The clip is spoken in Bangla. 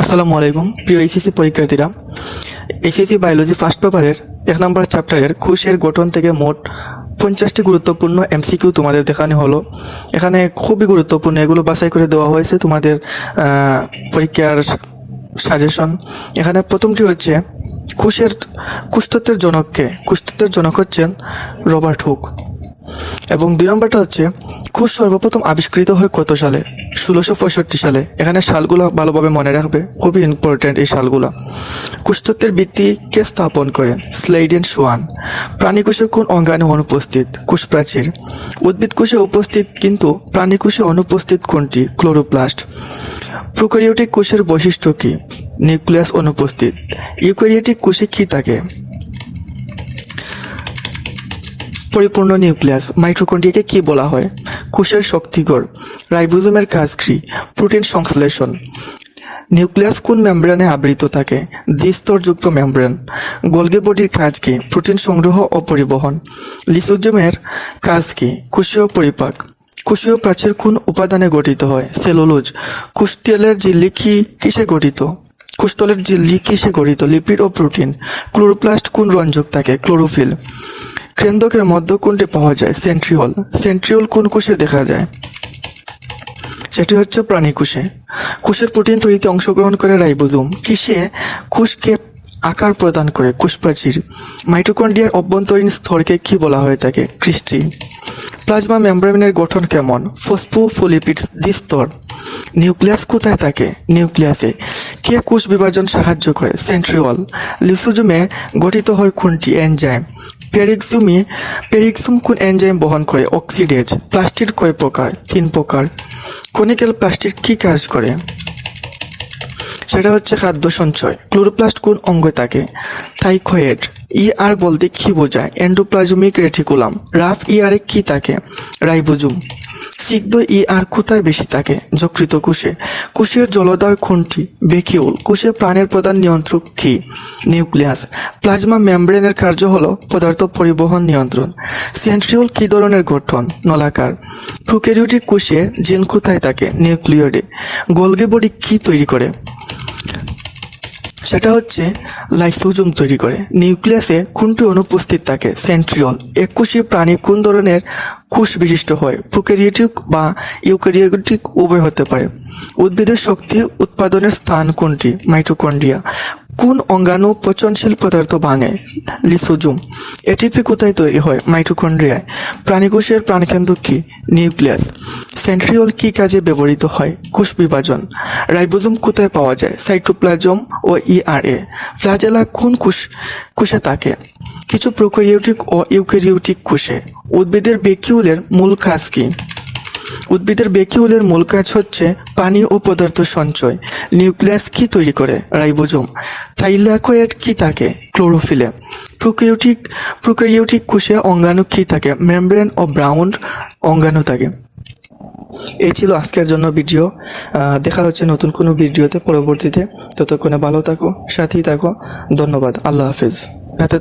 আসসালামু আলাইকুম, প্রিয় এইচএসসি পরীক্ষার্থীরা। এইচএসসি বায়োলজি ফার্স্ট পেপারের এক নম্বর চ্যাপ্টারের খুশের গঠন থেকে মোট পঞ্চাশটি গুরুত্বপূর্ণ এমসিকিউ তোমাদের দেখানো হলো। এখানে খুবই গুরুত্বপূর্ণ, এগুলো বাছাই করে দেওয়া হয়েছে তোমাদের পরীক্ষার সাজেশন এখানে প্রথমটি হচ্ছে, কোষের কুষ্ঠত্বের জনককে কুষ্ঠত্বের জনক হচ্ছেন রবার্ট হুক। এবং দুই নম্বরটা হচ্ছে, খুব সর্বপ্রথম আবিষ্কৃত হয় কত সালে? ষোলোশো পঁয়ষট্টি সালে। এখানে সালগুলো ভালোভাবে মনে রাখবে, খুবই ইম্পর্ট্যান্ট এই সালগুলো। কুষ্ঠত্বের ভিত্তি কে স্থাপন করেন? স্লেইডেন সোয়ান। প্রাণীকোষে কোন অঙ্গাণু অনুপস্থিত? কোষপ্রাচীর উদ্ভিদ কোষে উপস্থিত কিন্তু প্রাণীকোষে অনুপস্থিত কোনটি? ক্লোরোপ্লাস্ট। প্রোক্যারিওটিক কোষের বৈশিষ্ট্য কি? নিউক্লিয়াস অনুপস্থিত। ইউক্যারিওটিক কোষে কি থাকে? পরিপূর্ণ নিউক্লিয়াস মাইক্রোকন্ড্রিয়াকে কি বলা হয়? কোষের শক্তিগড়, রাইবোজোমের কাজ কি প্রোটিন সংশ্লেষণ। নিউক্লিয়াস কোন মেমব্রেনে আবৃত থাকে? দ্বিস্তরযুক্ত মেমব্রেন। গোলগে বডির কাজ কি? প্রোটিন সংগ্রহ ও পরিবহন। লিসোজোমের কাজ কি? কোষীয় পরিপাক। কোষীয় প্রাচীর কোন উপাদানে গঠিত হয়? সেলুলোজ। কুষ্টিয়ালের ঝিল্লি কি কিসে গঠিত? কুষ্ঠলের ঝিল্লি কিসে গঠিত? লিপিড ও প্রোটিন। ক্লোরোপ্লাস্ট কোন রঞ্জক থাকে? ক্লোরোফিল। কেন্দ্রকের মধ্য কোনটি পাওয়া যায় সেন্ট্রিওল সেন্ট্রিওল কোন কোষে দেখা যায়? সেটি হচ্ছে প্রাণী কোষে কোষের প্রোটিন তৈরিতে অংশগ্রহণ করে রাইবোজোম। কিসে? কোষকে আকার প্রদান করে কোষপ্রাচীর মাইটোকন্ড্রিয়ার অভ্যন্তরীণ স্তরকে কি বলা হয়ে থাকে ক্রিস্টি প্লাজমা মেমব্রেনের গঠন কেমন? ফসফোফোলিপিডস দ্বিস্তর। নিউক্লিয়াস কোথায় থাকে? নিউক্লিয়াসে। কে কোষ বিভাজন সাহায্য করে? সেন্ট্রিওল। লিসোজোমে গঠিত হয় কোনটি? এনজাইম। পেরিক্সুমি পেরিক্সুম কোন এনজাইম বহন করে? অক্সিডেজ। প্লাস্টিক কয় প্রকার? তিন প্রকার। কনিক্যাল প্লাস্টিক কি কাজ করে? সেটা হচ্ছে খাদ্য সঞ্চয়। ক্লোরোপ্লাস্ট কোন অঙ্গে থাকে? থাইকয়েড। ই আর বলতে কি বোঝায়? Endoplasmic reticulum. রাফ ই আরে কি থাকে? রাইবোজুম। সিদ্ধ ই আর কোথায় বেশি থাকে? যকৃত কোষে। কোষের জলদার কোনটি? বেকিউল কোষে প্রাণের প্রধান নিয়ন্ত্রক কি? নিউক্লিয়াস। প্লাজমা মেমব্রেনের কার্য হলো পদার্থ পরিবহন নিয়ন্ত্রণ। সেন্ট্রিওল কি ধরনের গঠন? নলাকার। প্রোক্যারিওটিক কোষে জিন কোথায় থাকে? নিউক্লিয়ডে গোলগে বডি কি তৈরি করে? সেটা হচ্ছে লাইসোজোম তৈরি করে। নিউক্লিয়াসে কোনটি অনুপস্থিত থাকে, সেন্ট্রিওল। একুশে প্রাণী কোন ধরনের কোষ বিশিষ্ট হয়? প্রোক্যারিওটিক বা ইউক্যারিওটিক উভয় হতে পারে। উদ্ভিদের শক্তি উৎপাদনের স্থান কোনটি? মাইটোকন্ড্রিয়া। কোন অঙ্গাণু পচনশীল পদার্থ ভাঙে? লিসোজুম। এটিপি কোথায় তৈরি হয়? মাইটোকন্ড্রিয়ায়। প্রাণীকোষের প্রাণকেন্দ্র কি? নিউক্লিয়াস। সেন্ট্রিওল কি কাজে ব্যবহৃত হয়? কোষ বিভাজন। রাইবোজোম কোথায় পাওয়া যায়? সাইটোপ্লাজম ও ইআরএ ফ্লাজেলা কোন কোষ থাকে? কিছু প্রোক্যারিওটিক ও ইউক্যারিওটিক কোষে। উদ্ভিদের বেকিউলের মূল কাজ কি? উদ্ভিদের বেকিউলের মূল কাজ হচ্ছে পানি ও পদার্থ সঞ্চয়। নিউক্লিয়াস কি তৈরি করে? রাইবোজোম। থাইলাকয়েড কি থাকে? ক্লোরোফিলে। প্রোক্যারিওটিক প্রোক্যারিওটিক কোষে অঙ্গাণু কি থাকে? মেমব্রেন ও ব্রাউন অঙ্গাণু থাকে। এই ছিল আজকের জন্য ভিডিও। দেখা হচ্ছে নতুন কোনো ভিডিওতে পরবর্তীতে। ততক্ষণে ভালো থাকো, সাথেই থাকো। ধন্যবাদ। আল্লাহ হাফিজ। রাতে